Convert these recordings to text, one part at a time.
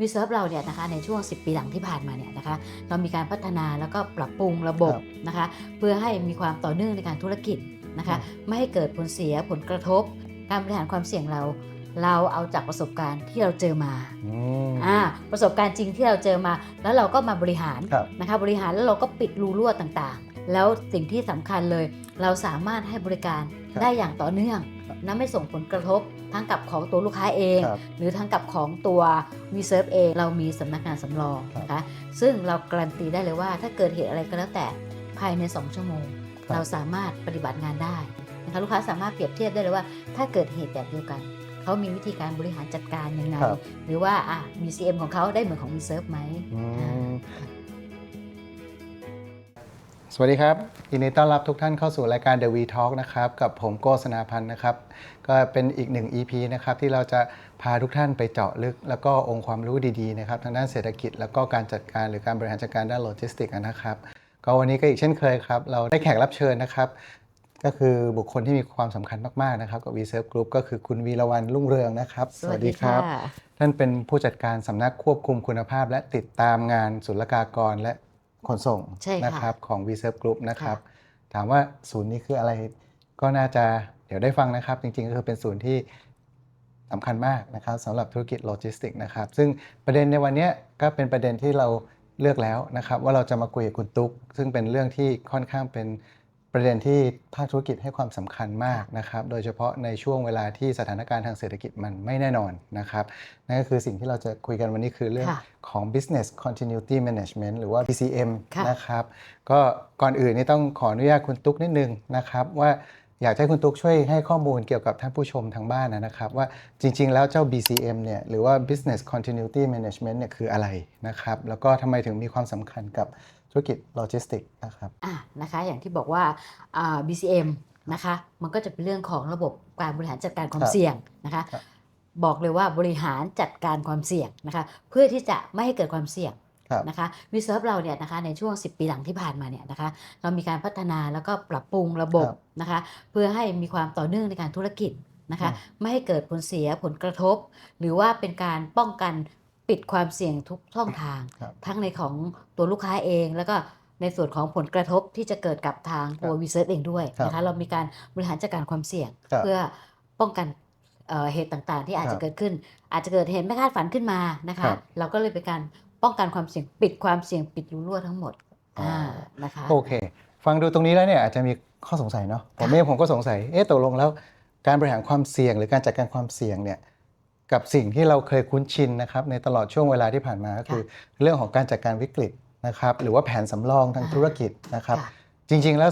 วีเซิร์ฟเราเนี่ยนะคะในช่วง 10 ปีหลังที่ผ่านมาเนี่ยนะคะเรามีการพัฒนาแล้วก็ปรับปรุงระบบครับนะคะเพื่อให้มีความต่อเนื่องในการธุรกิจนะคะอืมไม่ให้เกิดผลเสียผลกระทบ การบริหารความเสี่ยงเรา เราเอาจากประสบการณ์ที่เราเจอมาอืมอ่าประสบการณ์จริงที่เราเจอมา แล้วเราก็มาบริหารครับนะคะบริหารแล้วเราก็ปิดรูรั่วต่างๆ แล้วสิ่งที่สำคัญเลย เราสามารถให้บริการครับได้อย่างต่อเนื่องครับนะไม่ส่งผลกระทบทั้งกับของตัวลูกค้าเองครับหรือทั้งกับของตัว v s e r v e เองเรามีสำนักงานสำรองครับนะคะซึ่งเราการันตีได้เลยว่า ถ้าเกิดเหตุอะไรก็แล้วแต่ภายใน 2 ชั่วโมงครับเราสามารถปฏิบัติงานได้นะคะลูกค้าสามารถเปรียบเทียบได้เลยว่า ถ้าเกิดเหตุแบบเดียวกันเขามีวิธีการบริหารจัดการยังไงครับหรือว่าอะ BCM ของเขาได้เหมือนของ v s e r v e ไหมอือ่าม สวัสดีครับยินดีต้อนรับทุกท่านเข้าสู่รายการ The V Talk นะครับ กับผมโกษณาพันธ์นะครับ ก็เป็นอีกหนึ่ง EP นะครับ ที่เราจะพาทุกท่านไปเจาะลึก แล้วก็องค์ความรู้ดีๆนะครับ ทางด้านเศรษฐกิจ แล้วก็การจัดการหรือการบริหารจัดการด้านโลจิสติกส์นะครับ ก็วันนี้ก็อีกเช่นเคยครับ เราได้แขกรับเชิญนะครับ ก็คือบุคคลที่มีความสำคัญมากๆนะครับกับ v s e r v e Group ก็คือคุณวีรวันรุ่งเรืองนะครับท่านเป็นผู้จัดการสำนักควบคุมคุณภาพ และติดตามงานศุลกากร และ ขนส่งใช่ค่ะนะครับของ v s e r v e Group นะครับค่ถามว่าศูนย์นี้คืออะไรก็น่าจะเดี๋ยวได้ฟังนะครับ จริงๆ ก็คือเป็นศูนย์ที่สำคัญมากนะครับสำหรับธุรกิจโลจิสติกส์นะครับ ซึ่งประเด็นในวันเนี้ยก็เป็นประเด็นที่เราเลือกแล้วนะครับ ว่าเราจะมาคุยกับคุณตุ๊ก ซึ่งเป็นเรื่องที่ค่อนข้างเป็น ประเด็นที่ภาคธุรกิจให้ความสำคัญมากนะครับ โดยเฉพาะในช่วงเวลาที่สถานการณ์ทางเศรษฐกิจมันไม่แน่นอนนะครับ นั่นก็คือสิ่งที่เราจะคุยกันวันนี้คือเรื่องค่ะของ business continuity management หรือว่า BCM ค่ะนะครับ ก็ก่อนอื่นนี่ต้องขออนุญาตคุณตุ๊กนิดนึงนะครับว่าอยากให้คุณตุ๊กช่วยให้ข้อมูลเกี่ยวกับท่านผู้ชมทางบ้านนะครับ ว่าจริง ๆ แล้วเจ้า BCM เนี่ยหรือว่า business continuity management เนี่ยคืออะไรนะครับ แล้วก็ทำไมถึงมีความสำคัญกับ ธุรกิจโลจิสติกส์นะครับอะนะคะอย่างที่บอกว่าอ่า BCM นะคะมันก็จะเป็นเรื่องของระบบการบริหารจัดการความครับเสี่ยงนะคะครับบอกเลยว่าบริหารจัดการความเสี่ยงนะคะเพื่อที่จะไม่ให้เกิดความเสี่ยงครับนะคะวิเซิร์ฟเราเนี่ยนะคะในช่วง 10 ปีหลังที่ผ่านมาเนี่ยนะคะเรามีการพัฒนาแล้วก็ปรับปรุงระบบครับนะคะเพื่อให้มีความต่อเนื่องในการธุรกิจนะคะอืมไม่ให้เกิดผลเสียผลกระทบ หรือว่าเป็นการป้องกัน ปิดความเสี่ยงทุกช่องทางครับทั้งในของตัวลูกค้าเอง แล้วก็ในส่วนของผลกระทบที่จะเกิดกับทางตัวครับวีเซิร์ฟเองด้วยครับนะคะเรามีการบริหารจัดการความเสี่ยงครับเพื่อป้องกันเอ่อเหตุต่างๆ ที่อาจครัจะบเกิดขึ้น อาจจะเกิดเหตุไม่คาดฝันขึ้นมานะครัคะบเราก็เลยเป็นการป้องกันความเสี่ยงปิดความเสี่ยงปิดรูรั่วทั้งหมดอ๋ออ่อ่านะคะโอเค ฟังดูตรงนี้แล้วเนี่ยอาจจะมีข้อสงสัยเนาะผมเองผมก็สงสัยเอ๊ะตกลงแล้วการบริหารความเสี่ยงหรือการจัดการความเสี่ยงเนี่ย กับสิ่งที่เราเคยคุ้นชินนะครับในตลอดช่วงเวลาที่ผ่านมาก็คือ เรื่องของการจัดการวิกฤตนะครับหรือว่าแผนสำรองทางอ่าธุรกิจนะครับค่ะจริงๆแล้ว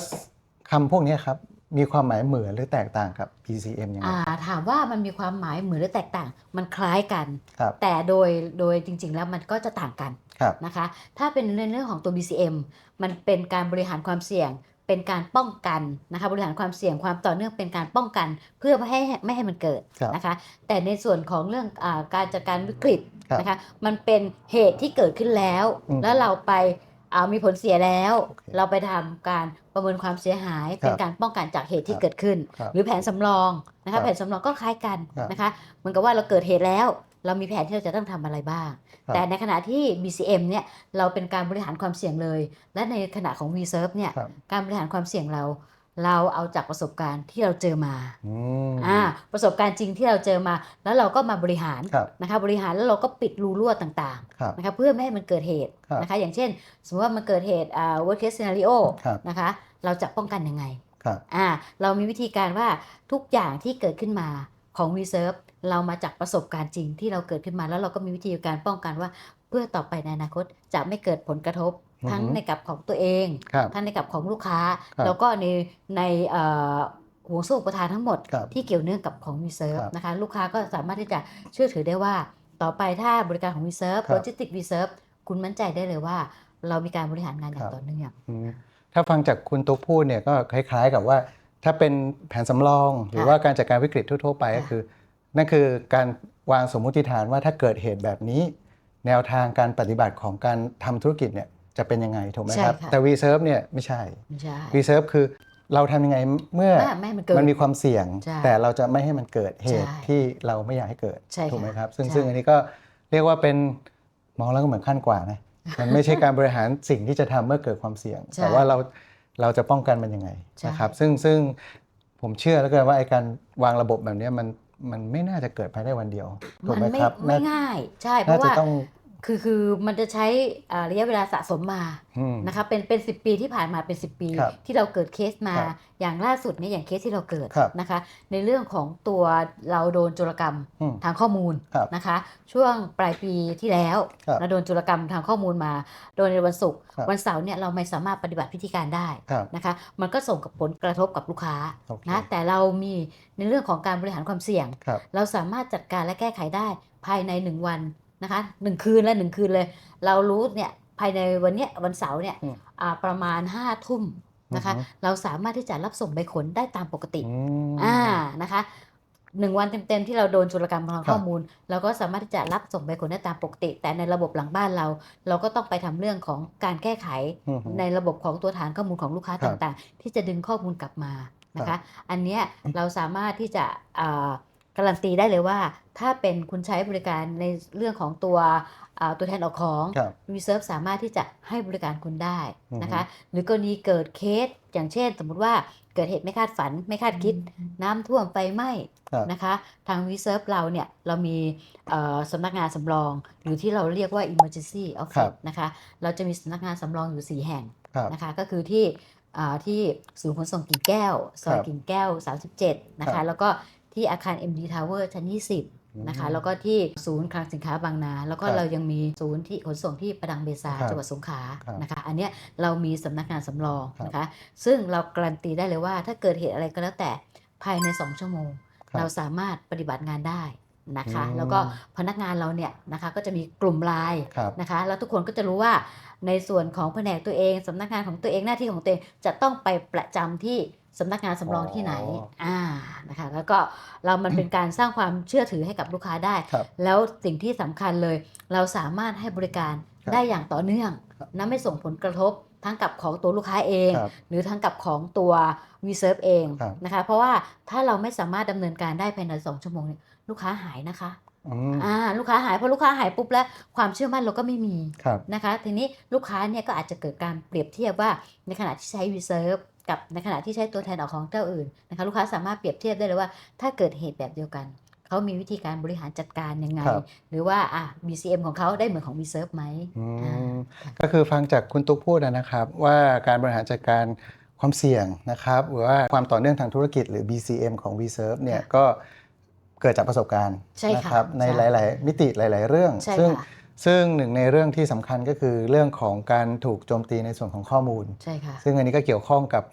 คำพวกนี้ครับมีความหมายเหมือนหรือแตกต่างกับ PCM ยังไงอ่าถามว่ามันมีความหมายเหมือนหรือแตกต่าง มันคล้ายกันครับแต่โดยโดยจริง ๆ แล้วมันก็จะต่างกันครับนะคะ ถ้าเป็นในเรื่องของตัว BCM มันเป็นการบริหารความเสี่ยง เป็นการป้องกันนะคะบริหารความเสี่ยงความต่อเนื่องเป็นการป้องกัน เพื่อไม่ให้ไม่ให้มันเกิดครับนะคะ แต่ในส่วนของเรื่องอาการจัดการวิกฤตครับนะคะมันเป็นเหตุที่เกิดขึ้นแล้วอืมแล้วเราไปอ่ามีผลเสียแล้วโอเคเราไปทำการประเมินความเสียหายครับเป็นการป้องกันจากเหตุที่ครับเกิดขึ้นครับหรือแผนสำรองนะครัคะบแผนสำรองก็คล้ายกันครับนะคะเหมือนกับว่าเราเกิดเหตุแล้ว เรามีแผนที่เราจะต้องทำอะไรบ้างครับ แต่ในขณะที่ BCM เนี่ยเราเป็นการบริหารความเสี่ยงเลย และในขณะของ Reserve เนี่ยครับการบริหารความเสี่ยงเรา เราเอาจากประสบการณ์ที่เราเจอมาอืมอ่าประสบการณ์จริงที่เราเจอมา แล้วเราก็มาบริหารครับนะคะบริหารแล้วเราก็ปิดรูรั่วต่างครับๆนะคะเพื่อไม่ให้มันเกิดเหตุครับนะคะอย่างเช่น สมมติว่ามันเกิดเหตุอ่า worst case scenario ครับนะคะเราจะป้องกันยังไงครับอ่าเรามีวิธีการว่าทุกอย่างที่เกิดขึ้นมา ของ Reserve เรามาจากประสบการณ์จริงที่เราเกิดขึ้นมาแล้วเราก็มีวิธีการป้องกันว่า เพื่อต่อไปในอนาคตจะไม่เกิดผลกระทบอือฮึทั้งในกับของตัวเองครับทั้งในกับของลูกค้าครับแล้วก็ในในเอ่อห่วงโซ่อุปทานทั้งหมดครับที่เกี่ยวเนื่องกับของ Reserve ครับนะคะลูกค้าก็สามารถที่จะเชื่อถือได้ว่าต่อไปถ้าบริการของ Reserve ครับ Logistic Reserve คุณมั่นใจได้เลยว่า เรามีการบริหารงานอย่างต่อเนื่องอืมถ้าฟังจากคุณตุ๊กพูดเนี่ยก็คล้าย ๆ กับว่า ถ้าเป็นแผนสำรอง หรือค่ะว่าการจัดการวิกฤตทั่ว ๆ ไปก็ค่ะคือ นั่นคือการวางสมมุติฐานว่าถ้าเกิดเหตุแบบนี้ แนวทางการปฏิบัติของการทำธุรกิจเนี่ยจะเป็นยังไงถูกไหมครับใช่ค่ะแต่ Reserve เนี่ยไม่ใช่ไม่ใช่ Reserve คือเราทำยังไงเมื่อไม่ไม่ให้มันเกิดมันมีความเสี่ยงใช่แต่เราจะไม่ให้มันเกิดเหตุใช่ที่เราไม่อยากให้เกิดใช่ค่ะถูกไหมครับ ซึ่งใช่ซึ่งอันนี้ก็เรียกว่าเป็นมองแล้วก็เหมือนขั้นกว่านะมันไม่ใช่การบริหารสิ่งที่จะทำเมื่อเกิดความเสี่ยงใช่แต่ว่าเรา เราจะป้องกันมันยังไงใช่นะครับซึ่งซึ่งผมเชื่อแล้วกันว่าไอ้การวางระบบแบบเนี้ยมันมันไม่น่าจะเกิดภายในวันเดียวถูกมันไหมไม่ครับ ไม่น่าง่าย ใช่ เพน่าราะจะว่าต้อง คือคือมันจะใช้อ่าระยะเวลาสะสมมาอืมนะคะเป็นเป็นสิปีที่ผ่านมาเป็น 10 ปีครับที่เราเกิดเคสมาครับอย่างล่าสุดเนี่ยอย่างเคสที่เราเกิดครับนะคะ ในเรื่องของตัวเราโดนโจรกรรมอืมทางข้อมูลครับนะคะ ช่วงปลายปีที่แล้วครับเราโดนโจรกรรมทางข้อมูลมา โดยในวันศุกร์ครับวันเสาร์เนี่ยเราไม่สามารถปฏิบัติพิธีการได้ครับนะคะ มันก็ส่งกับผลกระทบกับลูกค้าโอเคนะแต่เรามีในเรื่องของการบริหารความเสี่ยงครับเราสามารถจัดการและแก้ไขได้ภายใน 1 วัน นะคะหนึ่งคืนและหนึ่งคืนเลย เรารู้เนี่ยภายในวันเนี้ยวันเสาร์เนี่ยอืมอ่าประมาณ5้าทุ่มนะคะอือฮึเราสามารถที่จะรับส่งใบขนได้ตามปกติอืมอ่านะคะหนึ่งวันเต็มๆที่เราโดนจุลกรรมทางครับข้อมูล เราก็สามารถที่จะรับส่งใบขนได้ตามปกติ แต่ในระบบหลังบ้านเรา เราก็ต้องไปทำเรื่องของการแก้ไขอืมในระบบของตัวฐานข้อมูลของลูกค้าครับต่างๆ ที่จะดึงข้อมูลกลับมานะครัคะบอันเนี้ยเราสามารถที่จะอ่า การันตีได้เลยว่า ถ้าเป็นคุณใช้บริการในเรื่องของตัวอ่าตัวแทนออกของครับ Reserve สามารถที่จะให้บริการคุณได้นะคะอือฮึหรือกรณีเกิดเคสอย่างเช่น สมมุติว่าเกิดเหตุไม่คาดฝันไม่คาดคิด น้ำท่วมไฟไหม้ครับนะคะ ทาง Reserve เราเนี่ย เรามีเอ่อสำนักงานสำรอง หรือที่เราเรียกว่า Emergency ครั Office บนะคะ เราจะมีสำนักงานสำรองอยู่ 4 แห่งครับนะคะ ก็คือที่อ่าที่ศูนย์ขนส่งกิ่งแก้ว ซอยครับกิ่งแก้ว 37 นะครัคะบแล้วก็ ที่อาคาร MD Tower ชั้น 20 นะคะ แล้วก็ที่ศูนย์คลังสินค้าบางนา แล้วก็ครับเรายังมีศูนย์ที่ขนส่งที่ประดังเบซาครับจังหวัดสงขลาครับนะคะ อันเนี้ยเรามีสำนักงานสำรองครับนะคะ ซึ่งเราการันตีได้เลยว่า ถ้าเกิดเหตุอะไรก็แล้วแต่ภายใน 2 ชั่วโมงครับเราสามารถปฏิบัติงานได้นะคะอืมแล้วก็พนักงานเราเนี่ยนะคะก็จะมีกลุ่มไลน์ครับนะคะ แล้วทุกคนก็จะรู้ว่าในส่วนของแผนกตัวเองสำนักงานของตัวเองหน้าที่ของตัวเองจะต้องไปประจำที่ สำนักงานสำรองที่ไหนอ๋ออ่านะคะแล้วก็เรามันเป็นการสร้างความเชื่อถือให้กับลูกค้าได้ครับแล้วสิ่งที่สำคัญเลย เราสามารถให้บริการครับได้อย่างต่อเนื่องครับนะไม่ส่งผลกระทบทั้งกับของตัวลูกค้าเองครับหรือทั้งกับของตัว Reserve เองครับนะคะ เพราะว่าถ้าเราไม่สามารถดำเนินการได้ภายในสองชั่วโมงเนี่ยลูกค้าหายนะคะอืมอ่าลูกค้าหายพอลูกค้าหายปุ๊บแล้วความเชื่อมั่นเราก็ไม่มีครับนะคะ ทีนี้ลูกค้าเนี่ยก็อาจจะเกิดการเปรียบเทียบว่าในขณะที่ใช้ Reserve กับในขณะที่ใช้ตัวแทนออกของเจ้าอื่นนะคะลูกค้าสามารถเปรียบเทียบได้เลยว่า ถ้าเกิดเหตุแบบเดียวกัน เขามีวิธีการบริหารจัดการยังไง ครับหรือว่าอะ BCM ของเขาได้เหมือนของ Reserve ไหมอือ่ามก็คือฟังจากคุณตุ๊กพูดนะครับ ว่าการบริหารจัดการความเสี่ยงนะครับหรือว่าความต่อเนื่องทางธุรกิจหรือ BCM ของ Reserve เนี่ยค่ะก็เกิดจากประสบการณ์ใช่ค่ะนะครับในใช่ หลาย ๆ มิติหลาย ๆ เรื่อง ใช่ซึ่งค่ะ ซึ่งหนึ่งในเรื่องที่สำคัญก็คือเรื่องของการถูกโจมตีในส่วนของข้อมูล ใช่ค่ะ ซึ่งอันนี้ก็เกี่ยวข้องกับ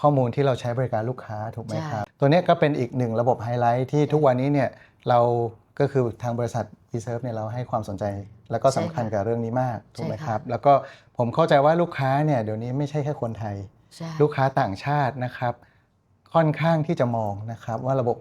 ข้อมูลที่เราใช้บริการลูกค้าถูกไหมใช่ครับ ตัวเนี้ยก็เป็นอีกหนึ่งระบบไฮไลท์ที่ทุกวันนี้เนี่ยเราก็คือทางบริษัท Reserve เนี่ยเราให้ความสนใจ แล้วก็สำคัญกับเรื่องนี้มากถูกไหมครับ แล้วก็ผมเข้าใจว่าลูกค้าเนี่ยเดี๋ยวนี้ไม่ใช่แค่คนไทยใช่ลูกค้าต่างชาตินะครับ ค่อนข้างที่จะมองนะครับว่าระบบ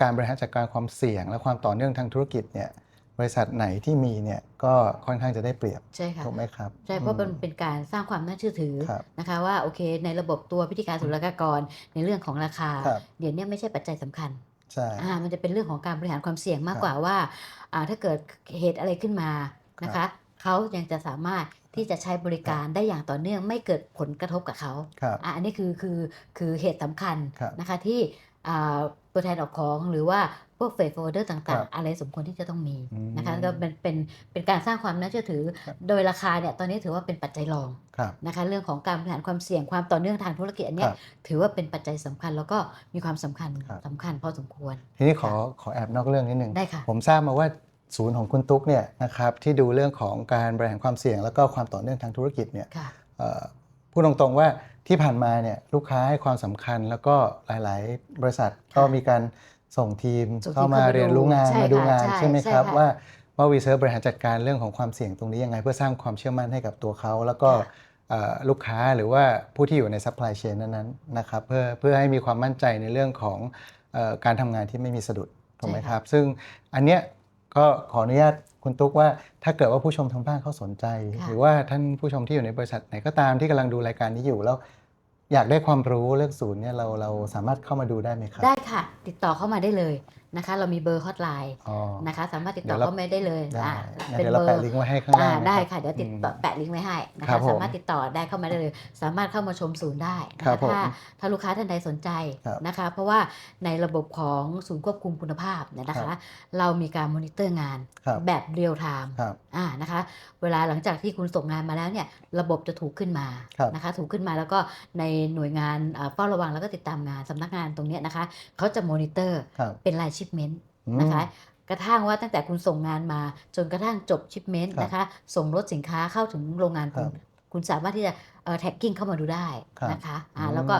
การบริหารจัดการความเสี่ยง และความต่อเนื่องทางธุรกิจเนี่ย บริษัทไหนที่มีเนี่ยก็ค่อนข้างจะได้เปรียบใช่ค่ะถูกไหมครับ ใช่เพราะมันอืมเป็นการสร้างความน่าเชื่อถือครับนะคะว่าโอเค ในระบบตัวพิธีการศุลกากรในเรื่องของราคาครับเดี๋ยวนี้ไม่ใช่ปัจจัยสำคัญใช่อ่ามันจะเป็นเรื่องของการบริหารความเสี่ยงมากครับกว่าว่าอ่าถ้าเกิดเหตุอะไรขึ้นมานะคะเขายังจะสามารถที่จะใช้บริการได้อย่างต่อเนื่องไม่เกิดผลกระทบกับเขาครับอะอันนี้คือคือคือเหตุสำคัญครับนะคะที่อ่า ตัวแทนออกของหรือว่าพวกเฟดโฟลเดอร์ครัต่างบๆอะไรสมควรที่จะต้องมีอืมนะคะก็เป็นเป็นเป็นการสร้างความน่าเชื่อถือครับโดยราคาเนี่ยตอนนี้ถือว่าเป็นปัจจัยรองครับนะคะเรื่องของการบริหารความเสี่ยงความต่อเนื่องทางธุรกิจอันเนี้คยรับถือว่าเป็นปัจจัยสำคัญแล้วก็มีความสำคัญครับสำคัญพอสมควร ทีนี้ขอขอแอบนอกเรื่องนิดนึงได้ค่ะผมทราบมาว่าศูนย์ของคุณตุ๊กเนี่ยนะครับที่ดูเรื่องของการบริหารความเสี่ยง แล้วก็ความต่อเนื่องทางธุรกิจเนี่ยค่ะเอ่อพูดตรงๆว่า ที่ผ่านมาเนี่ยลูกค้าให้ความสำคัญแล้วก็หลาย ๆ บริษัทก็มีการส่งทีมส่งทีมเข้ามาเข้ามาเรียนรู้งานใช่มาดูค่ะงานใช่ใช่ไหมใช่ครับค่ะว่าว่าวีเซิร์บริหารจัดการเรื่องของความเสี่ยงตรงนี้ยังไง เพื่อสร้างความเชื่อมั่นให้กับตัวเขา แล้วก็ค่ะเอ่อลูกค้าหรือว่าผู้ที่อยู่ในซัพพลายเชนนั้นๆนะครับเพื่อเพื่อให้มีความมั่นใจในเรื่องของเออการทำงานที่ไม่มีสะดุดถูกไหมใช่คค่ะรับ ซึ่งอันเนี้ย ก็ขออนุญาตคุณตุ๊กว่าถ้าเกิดว่าผู้ชมทางบ้านเขาสนใจค่ะหรือว่าท่านผู้ชมที่อยู่ในบริษัทไหนก็ตามที่กำลังดูรายการนี้อยู่แล้ว อยากได้ความรู้เรื่องศูนย์เนี่ยเราเราสามารถเข้ามาดูได้ไหมครับ ได้ค่ะ ติดต่อเข้ามาได้เลยนะคะ เรามีเบอร์ฮอตไลน์อ๋อนะคะ สามารถติดเดี๋ต่อยวเราเข้ามาได้เลยได้อ่างั้นเดี๋ยวเราแปะลิงก์ไว้ให้ข้างอ่าล่างนได้รับค่ะเดี๋ยวติดต่อมแปะลิงก์ไว้ให้นะครัคะบผมสามารถติดต่อได้เข้ามาได้เลย สามารถเข้ามาชมศูนย์ได้นะครัคะบผมถ้าถ้าลูกค้าท่านใดสนใจครับนะคะ เพราะว่าในระบบของศูนย์ควบคุมคุณภาพเนี่ยนะครัคะบเรามีการมอนิเตอร์งานครับแบบเรียลไทม์ครับอ่านะคะ เวลาหลังจากที่คุณส่งงานมาแล้วเนี่ยระบบจะถูกขึ้นมาครับนะคะ ถูกขึ้นมาแล้วก็ในหน่วยงานอ่าเฝ้าระวังแล้วก็ติดตามงานสำนักงานตรงเนี้ยนะคะเขาจะมอนิเตอร์ครับเป็นรายชิปเมนต์อืมนะคะกระทั่งว่าตั้งแต่คุณส่งงานมาจนกระทั่งจบชิปเมนต์ครับนะคะ ส่งรถสินค้าเข้าถึงโรงงานคุครัณบคุณสามารถที่จะแท็กกิ้งเข้ามาดูได้ครับนะคะอ่าอืมแล้วก็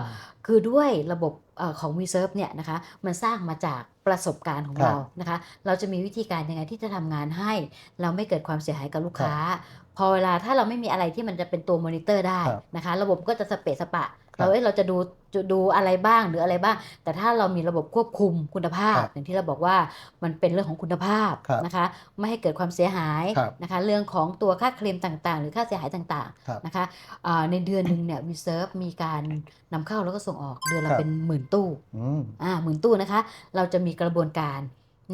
คือด้วยระบบเอ่อของ Reserve เนี่ยนะคะมันสร้างมาจากประสบการณ์ของครับเรานะคะ เราจะมีวิธีการยังไงที่จะทำงานให้ เราไม่เกิดความเสียหายกับลูกค้า พอเวลาถ้าเราไม่มีอะไรที่มันจะเป็นตัวมอนิเตอร์ได้ครับนะคะ ระบบก็จะสเปะสปะครับเราเอ้ยเราจะดู จะดูอะไรบ้างหรืออะไรบ้าง แต่ถ้าเรามีระบบควบคุมคุณภาพครับอย่างที่เราบอกว่ามันเป็นเรื่องของคุณภาพครับนะคะ ไม่ให้เกิดความเสียหายครับนะคะ เรื่องของตัวค่าเคลมต่างๆ หรือค่าเสียหายต่างครับๆนะคะอ่าในเดือนหนึ่งเนี่ย Reserve มีการนำเข้าแล้วก็ส่งออกเดือนละครับเป็นหมื่นตู้อืมอ่าหมื่นตู้นะคะ เราจะมีกระบวนการ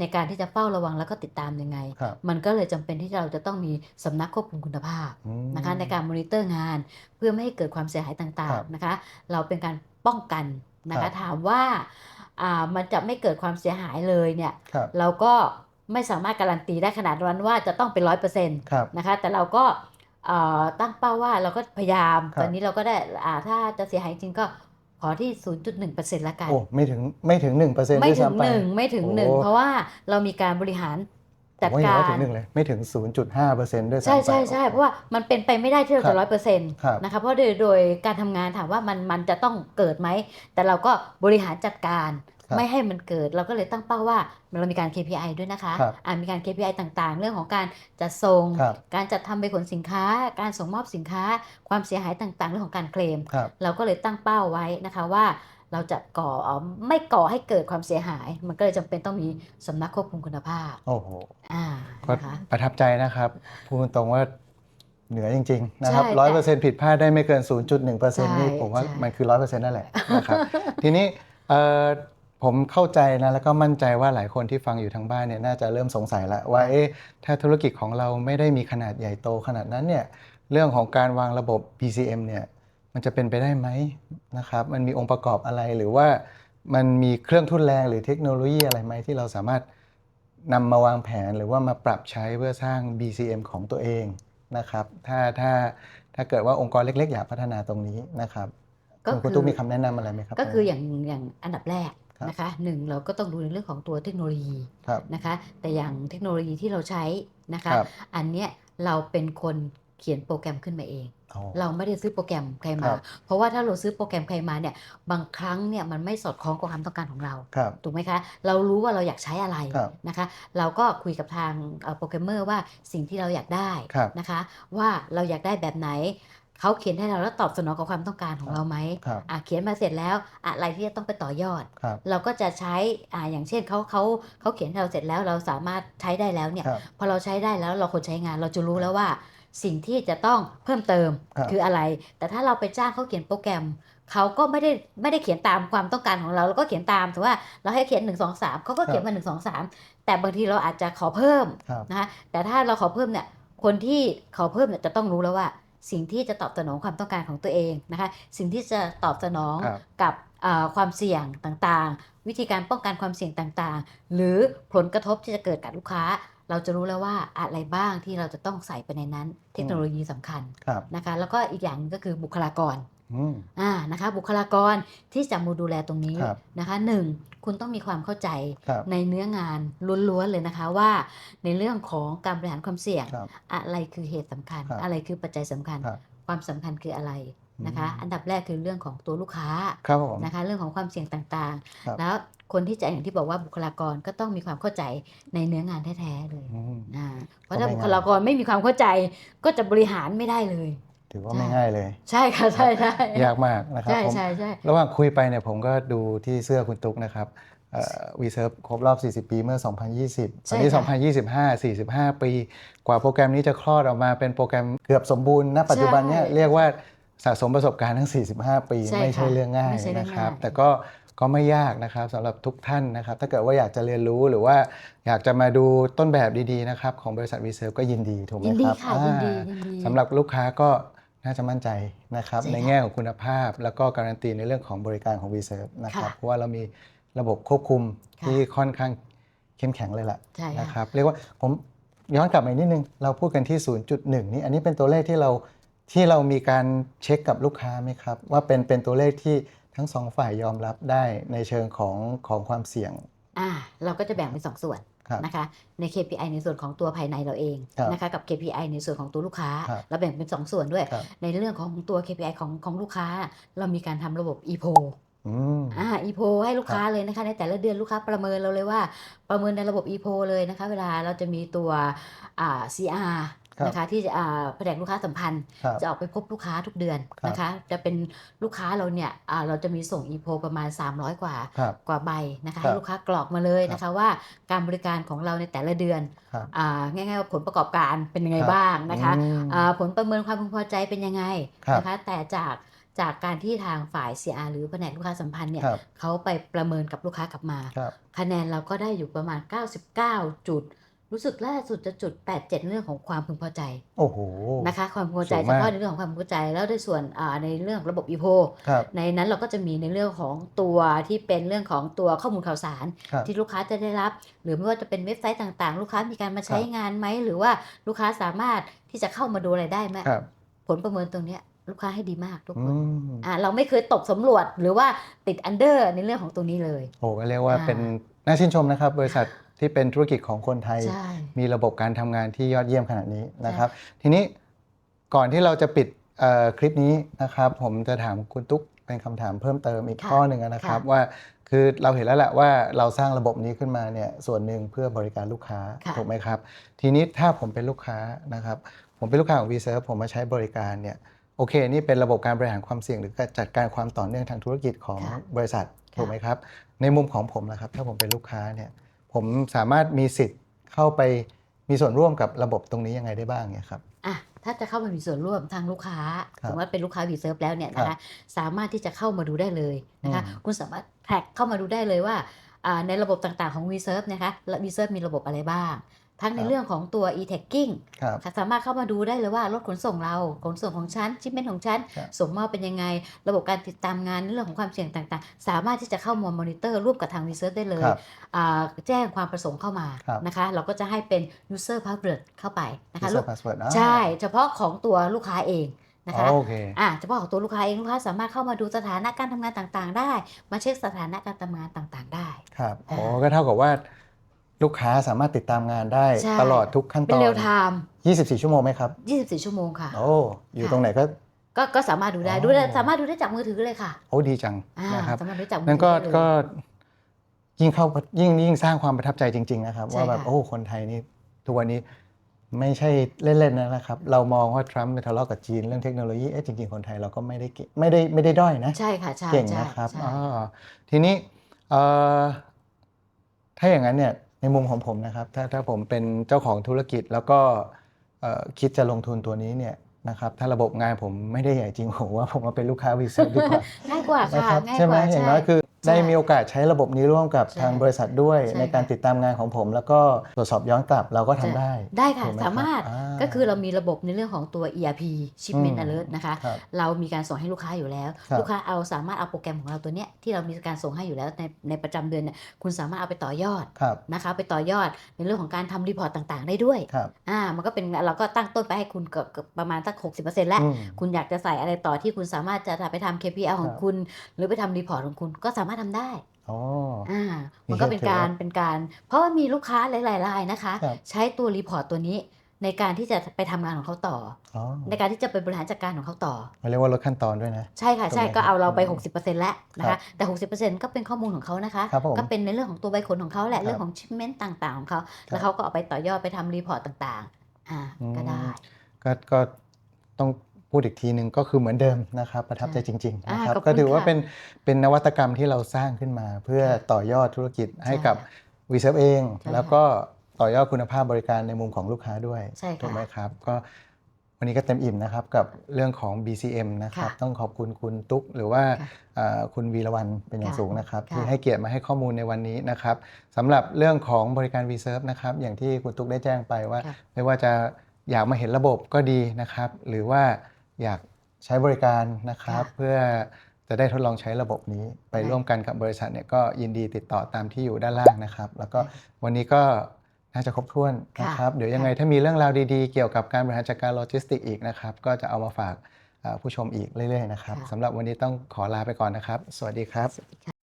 ในการที่จะเฝ้าระวังแล้วก็ติดตามยังไงครับมันก็เลยจำเป็นที่เราจะต้องมีสำนักควบคุมคุณภาพอืมนะคะในการมอนิเตอร์งาน เพื่อไม่ให้เกิดความเสียหายต่าครังบๆนะคะ เราเป็นการ ป้องกันนะครัคะบถามว่าอ่ามันจะไม่เกิดความเสียหายเลยเนี่ยครับเราก็ไม่สามารถการันตีได้ขนาดนั้นว่าจะต้องเป็นร้อยเปอร์เซ็นต์ครับนะคะแต่เราก็เอ่อตั้งเป้าว่าเราก็พยายามครับตอนนี้เราก็ได้อ่าถ้าจะเสียหายจริงก็ขอที่ 0.1%ละกัน โอ้ ไม่ถึง ไม่ถึงหนึ่งเปอร์เซ็นต์ไม่ด้วยถึงซ้ำไปหนึ่งไม่ถึงหนึ่งโอ้เพราะว่าเรามีการบริหารผ จัดมว่ายังกาไม่ถึรงหนึ่งเลย ไม่ถึง 0.5เปอร์เซ็นต์ด้วยซ้ำใช่ไปใช่ใช่เพราะว่ามันเป็นไปไม่ได้ที่เราครัจะบร้อยเปอร์เซ็นต์ครับนะคะเพราะโดยโดยการทำงานถามว่ามันมันจะต้องเกิดไหม แต่เราก็บริหารจัดการครับไม่ให้มันเกิด เราก็เลยตั้งเป้าว่าเรามีการ KPI ด้วยนะคะครับอ่ามีการ KPI ต่างๆ เรื่องของการจัดส่ง ครับการจัดทำใบขนสินค้า การส่งมอบสินค้า ความเสียหายต่างๆ เรื่องของการเคลม ครับ เราก็เลยตั้งเป้าไว้นะคะว่า เราจะก่อเอ่อไม่ก่อให้เกิดความเสียหาย มันก็เลยจำเป็นต้องมีสำนักควบคุมคุณภาพ โอ้โหอ่าก็นะคะ ประทับใจนะครับ พูดตรงว่าเหนือจริง ๆ นะครับใช่ร้อยเปอร์เซ็นต์ผิดพลาดได้ไม่เกิน 0.1เปอร์เซ็นต์นี่ใช่ผมว่าใช่ มันคือร้อยเปอร์เซ็นต์นั่นแหละนะครับ ทีนี้เอ่อผมเข้าใจนะแล้วก็มั่นใจว่าหลายคนที่ฟังอยู่ทางบ้านเนี่ยน่าจะเริ่มสงสัยแล้วว่าเอ๊ะถ้าธุรกิจของเราไม่ได้มีขนาดใหญ่โตขนาดนั้นเนี่ยเรื่องของการวางระบบ PCM เนี่ย มันจะเป็นไปได้ไหมนะครับ มันมีองค์ประกอบอะไรหรือว่ามันมีเครื่องทุ่นแรงหรือเทคโนโลยีอะไรไหมที่เราสามารถนำมาวางแผนหรือว่ามาปรับใช้เพื่อสร้าง BCM ของตัวเองนะครับ ถ้าถ้าถ้าเกิดว่าองค์กรเล็ก ๆ อยากพัฒนาตรงนี้นะครับก็คุณคือตุ๊กมีคำแนะนำอะไรไหมครับ ก็คืออย่างอย่างอันดับแรกครับนะคะหนึ่งเราก็ต้องดูในเรื่องของตัวเทคโนโลยีครับนะคะ แต่อย่างเทคโนโลยีที่เราใช้นะคะครับอันเนี้ยเราเป็นคน เขียนโปรแกรมขึ้นมาเองอ๋อเราไม่ได้ซื้อโปรแกรมใครคมารับเพราะว่าถ้าเราซื้อโปรแกรมใครมาเนี่ยบางครั้งเนี่ยมันไม่สอดคล้องกับความต้องการของเราครับถูกไหมคะเรารู้ว่าเราอยากใช้อะไรครับนะคะ เราก็คุยกับทางเอ่อโปรแกรมเมอร์ว่าสิ่งที่เราอยากได้ครับนะคะ ว่าเราอยากได้แบบไหน เขาเขียนให้เราแล้วตอบสนองกับความต้องการของเราไหมครับอะเขียนมาเสร็จแล้วอะไรที่จะต้องไปต่อยอดครับเราก็จะใช้อ่าอย่างเช่นเขาเขาเขาเขียนให้เราเสร็จแล้วเราสามารถใช้ได้แล้วเนี่ยครับพอเราใช้ได้แล้วเราคนใช้งานเราจะรู้แล้วว่าสิ่งที่จะต้องเพิ่มเติมครับคืออะไร แต่ถ้าเราไปจ้างเขาเขียนโปรแกรมเขาก็ไม่ได้ไม่ได้เขียนตามความต้องการของเราเราก็เขียนตามถือว่าเราให้เขียน 1 2 3เขาก็เขียนมา1 2 3 แต่บางทีเราอาจจะขอเพิ่มครับนะคะแต่ถ้าเราขอเพิ่มเนี่ยคนที่ขอเพิ่มเนี่ยจะต้องรู้แล้วว่า สิ่งที่จะตอบสนองความต้องการของตัวเองนะคะ สิ่งที่จะตอบสนองครับกับเอ่อความเสี่ยงต่างๆ วิธีการป้องกันความเสี่ยงต่างๆ หรือผลกระทบที่จะเกิดกับลูกค้า เราจะรู้แล้วว่าอะไรบ้างที่เราจะต้องใส่ไปในนั้น เทคโนโลยีสำคัญครับนะคะ แล้วก็อีกอย่างหนึ่งก็คือบุคลากร อืมอ่านะคะบุคลากรที่จะมาดูแลตรงนี้ครับนะคะหนึ่งคุณต้องมีความเข้าใจครับในเนื้องานล้วนๆเลยนะคะว่าในเรื่องของการบริหารความเสี่ยงครับอะไรคือเหตุสำคัญครับอะไรคือปัจจัยสำคัญครับความสำคัญคืออะไรนะคะอืมอันดับแรกคือเรื่องของตัวลูกค้าครับผมนะคะเรื่องของความเสี่ยงต่างครับๆแล้วคนที่จะอย่างที่บอกว่าบุคลากรก็ต้องมีความเข้าใจในเนื้องานแท้ๆเลยอืมอ่าเพราะถ้าก็ไม่บุง่ายคลากรไม่มีความเข้าใจก็จะบริหารไม่ได้เลย ถือว่าไม่ง่ายเลย ใช่ค่ะใช่ใช่ยากมากนะครับใช่ผมใช่ใช่ระหว่างคุยไปเนี่ยผมก็ดูที่เสื้อคุณตุ๊กนะครับวีเซิร์ฟครบรอบ 40 ปีเมื่อ 2020 ตอนนี้ 2025 45 ปี กว่าโปรแกรมนี้จะคลอดออกมาเป็นโปรแกรมเกือบสมบูรณ์ณปัจจุบันเนี่ยเรียกว่าสะสมประสบการณ์ทั้ง 45 ปี ไม่ใช่เรื่องง่ายไม่ใช่เรื่องนะครับง่ายแต่ก็ก็ไม่ยากนะครับสำหรับทุกท่านนะครับ ถ้าเกิดว่าอยากจะเรียนรู้หรือว่าอยากจะมาดูต้นแบบดีๆนะครับ ของบริษัทวีเซิร์ฟก็ยินดีถูกไหมยินดีครับค่ะยินดีอ่ายินดีสำหรับลูกค้าก็ น่าจะมั่นใจนะครับใช่ค่ะในแง่ของคุณภาพ แล้วก็การันตีในเรื่องของบริการของ v s e r v e นะครับค่ะเพราะว่าเรามีระบบควบคุมค่ะที่ค่อนข้างเข้มแข็งเลยล่ะใช่นะคค่ะรับเรียกว่าผมย้อนกลับมาอีกนิดนึง เราพูดกันที่ 0.1 นี่อันนี้เป็นตัวเลขที่เราที่เรามีการเช็คกับลูกค้าไหมครับ ว่าเป็นเป็นตัวเลขที่ทั้งสองฝ่ายยอมรับได้ในเชิงของของความเสี่ยง อ่าเราก็จะแบ่งเป็นสองส่วนครับนะคะใน KPI ในส่วนของตัวภายในเราเองครับนะคะกับ KPI ในส่วนของตัวลูกค้าครับเราแบ่งเป็นสองส่วนด้วยครับในเรื่องของตัว KPI ของของลูกค้า เรามีการทำระบบ EPO อืมอ่า EPO ให้ลูกค้าเลยนะคะในแต่ละเดือนลูกค้าประเมินเราเลยว่า ประเมินในระบบ EPO เลยนะคะเวลาเราจะมีตัวอ่า CR ครับ นะคะที่จะอ่าแผนกลูกค้าสัมพันธ์ครับจะออกไปพบลูกค้าทุกเดือนครับนะคะจะเป็นลูกค้าเราเนี่ยอ่าเราจะมีส่ง EPO ประมาณ 300 กว่าครับกว่าใบนะครับคะให้ลูกค้ากรอกมาเลยนะคะว่าการบริการของเราในแต่ละเดือนครับอ่าง่ายๆว่าผลประกอบการเป็นยังไงครับบ้างนะคะอืมอ่าผลประเมินความพึงพอใจเป็นยังไงครับนะคะแต่จากจากการที่ทางฝ่าย CR หรือแผนกลูกค้าสัมพันธ์เนี่ยครับเขาไปประเมินกับลูกค้ากลับมาครับคะแนนเราก็ได้อยู่ประมาณ 99จุด รู้สึกล่าสุดจะจุด 87 เรื่องของความพึงพอใจโอ้โหนะคะ ความพึงพอใจสูงเฉมากพาะในเรื่องของความพึงพอใจ แล้วในส่วนอ่าในเรื่องระบบ EPO ครับในนั้นเราก็จะมีในเรื่องของตัวที่เป็นเรื่องของตัวข้อมูลข่าวสารครับที่ลูกค้าจะได้รับ หรือไม่ว่าจะเป็นเว็บไซต์ต่างๆ ลูกค้ามีการมาใช้ครับงานไหม หรือว่าลูกค้าสามารถที่จะเข้ามาดูอะไรได้ไหมครับผลประเมินตรงเนี้ยลูกค้าให้ดีมากทุกอืคนมอ่าเราไม่เคยตกสำรวจหรือว่าติดอันเดอร์ในเรื่องของตรงนี้เลยโอ้ก็เรียกว่าอ่าเป็นน่าชื่นชมนะครับ บริษัท ที่เป็นธุรกิจของคนไทยใช่มีระบบการทำงานที่ยอดเยี่ยมขนาดนี้นะครับ ทีนี้ก่อนที่เราจะปิดเอ่อคลิปนี้นะครับ ผมจะถามคุณตุ๊กเป็นคำถามเพิ่มเติมอีกค่ะข้อหนึ่งนะครับค่ะว่าคือเราเห็นแล้วแหละว่าเราสร้างระบบนี้ขึ้นมาเนี่ยส่วนหนึ่งเพื่อบริการลูกค้าค่ะถูกไหมครับ ทีนี้ถ้าผมเป็นลูกค้านะครับ ผมเป็นลูกค้าของ v s e r v e ผมมาใช้บริการเนี่ยโอเค นี่เป็นระบบการบริหารความเสี่ยงหรือการจัดการความต่อเนื่องทางธุรกิจของค่ะบริษัทค่ะถูกไหมครับ ในมุมของผมนะครับ ถ้าผมเป็นลูกค้าเนี่ย ผมสามารถมีสิทธิ์เข้าไปมีส่วนร่วมกับระบบตรงนี้ยังไงได้บ้างเนี่ยครับอะถ้าจะเข้ามามีส่วนร่วมทางลูกค้าครับสมมติว่าเป็นลูกค้าวีเซิร์ฟแล้วเนี่ยนะครัคะบสามารถที่จะเข้ามาดูได้เลยนะคะอืมคุณสามารถแท็กเข้ามาดูได้เลยว่าอ่าในระบบต่างๆของ v s e r v e นะคะและ v s e r v e มีระบบอะไรบ้าง ทั้งในครับเรื่องของตัว e-tagging ครับค่ะสามารถเข้ามาดูได้เลยว่ารถขนส่งเรา ขนส่งของฉัน ชิปเมนของฉันครับส่งมอบเป็นยังไง ระบบการติดตามงานในเรื่องของความเสี่ยงต่างๆ สามารถที่จะเข้ามามอนิเตอร์ร่วมกับทางวีเซิร์ได้เลยครับอ่าแจ้งความประสงค์เข้ามาครับนะคะ เราก็จะให้เป็น user password เข้าไปนะคะ user password อ่าใช่ เฉพาะของตัวลูกค้าเองนะคะโอเคอ่าเฉพาะของตัวลูกค้าเองลูกค้าสามารถเข้ามาดูสถานะการทำงานต่างๆ ได้ มาเช็คสถานะการทำงานต่างๆ ได้ ครับโอ้อ่าก็เท่ากับว่า ลูกค้าสามารถติดตามงานได้ใช่ ตลอดทุกขั้นเป็ตนอนเร็วไทม์24 ชั่วโมงไหมครับ 24 ชั่วโมงค่ะ โอ้อยู่ค่ะ ตรงไหนก็ ก็ก็สามารถดูได้อ๋อดูได้สามารถดูได้จากมือถือเลยค่ะโอ้ดีจังอ่านะครับ สามารถดูได้จากมือนั่ถืนก็ได้เลย ก็ยิ่งเข้ายิ่งยิ่งสร้างความประทับใจจริง ๆ นะครับ ใช่ว่าแบบค่ะ โอ้คนไทยนี่ทุกวันนี้ไม่ใช่เล่นๆนะครับ เรามองว่าทรัมป์ไปทะเลาะกับจีนเรื่องเทคโนโลยีเอ๊ะจริง ๆ คนไทยเราก็ไม่ได้เก่งไม่ได้ไม่ได้ด้อยนะ ใช่ค่ะใช่เก่งใช่นะครับใช่ อ๋อทีนี้เอ่อถ้าอย่างนั้นเนี่ย ในมุมของผมนะครับ ถ้าถ้าผมเป็นเจ้าของธุรกิจแล้วก็เอ่อคิดจะลงทุนตัวนี้เนี่ยนะครับถ้าระบบงานผมไม่ได้ใหญ่จริงผมว่าผมมาเป็นลูกค้าวีซ่าดีกว่าง่ายกว่านะค่ะครับง่ายใช่ไหกมว่าอย่างน้อยคือใช่ ได้มีโอกาสใช้ระบบนี้ร่วมกับใช่ทางบริษัทด้วยใช่ในการค่ะติดตามงานของผม แล้วก็ตรวจสอบย้อนกลับเราก็ทำได้ ได้ค่ะถูกไหสามารถอ่ก็คือเรามีระบบในเรื่องของตัว ERP Shipment อืม Alert นะคะครับเรามีการส่งให้ลูกค้าอยู่แล้วครับลูกค้าเอาสามารถเอาโปรแกรมของเราตัวเนี้ยที่เรามีการส่งให้อยู่แล้วในในประจำเดือนเนี่ยคุณสามารถเอาไปต่อยอดครับนะคะไปต่อยอดในเรื่องของการทำรีพอร์ตต่างๆ ได้ด้วยครับอ่ามันก็เป็นเราก็ตั้งต้นไปให้คุณเกือบเกือบประมาณสัก 60%แล้วอืมคุณอยากจะใส่อะไรต่อที่คุณสามารถจะไปทำ KPI ของครับคุณ หรือไปทำรีพอร์ตของคุณก็สามารถทำได้อ๋ออ่านี่มันก็เป็นถือว่าการเป็นการ เพราะว่ามีลูกค้าหลายๆรายนะคะครับใช้ตัวรีพอร์ตตัวนี้ในการที่จะไปทำงานของเขาต่ออ๋อในการที่จะไปบริหารจัดการของเขาต่อมันเรียกว่าลดขั้นตอนด้วยนะ ใช่ค่ะ ใช่ตรงไหนก็เอาเราไปครับ60%แล้วนะครัคะบแต่ 60%ก็เป็นข้อมูลของเขานะคะครับผมก็เป็นในเรื่องของตัวใบขนของเขาแหครัละบเรื่องของชิปเมนต์ต่างๆ ของเขาครับแล้วเขาก็เอาไปต่อยอดไปทำรีพอร์ตต่างๆ อ่าอืมก็ได้ ก็ก็ต้อง พูดอีกทีหนึ่งก็คือเหมือนเดิมนะครับประทับใจจริงๆอ่านะครับขอบคุณก็ถือว่าค่ะเป็นเป็นนวัตกรรมที่เราสร้างขึ้นมา เพื่อค่ะต่อยอดธุรกิจให้ใช่กับค่ะวีเซฟเองใช่แล้วก็ต่อยอดคุณภาพบริการในมุมของลูกค้าด้วยใช่ค่ะถูกไหมครับก็วันนี้ก็เต็มอิ่มนะครับกับเรื่องของ BCM นะครับค่ะต้องขอบคุณคุณตุ๊กหรือว่าค่ะเอ่อคุณวีรวันเป็นอย่างค่ะสูงนะครับค่ะที่ให้เกียรติมาให้ข้อมูลในวันนี้นะครับสำหรับเรื่องของบริการ Reserve นะครับอย่างที่คุณตุ๊กได้แจ้งไปว่าค่ะไม่ว่าจะอยากมาเห็นระบบก็ดีนะครับ หรือว่า อยากใช้บริการนะครับค่ะเพื่อจะได้ทดลองใช้ระบบนี้ไปได้ร่วมกันกับบริษัทเนี่ยก็ยินดีติดต่อตามที่อยู่ด้านล่างนะครับ แล้วก็วันนี้ก็น่าจะครบถ้วนนะครับ เดี๋ยวยังไงถ้ามีเรื่องราวดีๆ เกี่ยวกับการบริหารจัดการโลจิสติกอีกนะครับ ก็จะเอามาฝากเอ่อผู้ชมอีกเรื่อยๆนะครับค่ะสำหรับวันนี้ต้องขอลาไปก่อนนะครับ สวัสดีครับสวัสดีค่ะ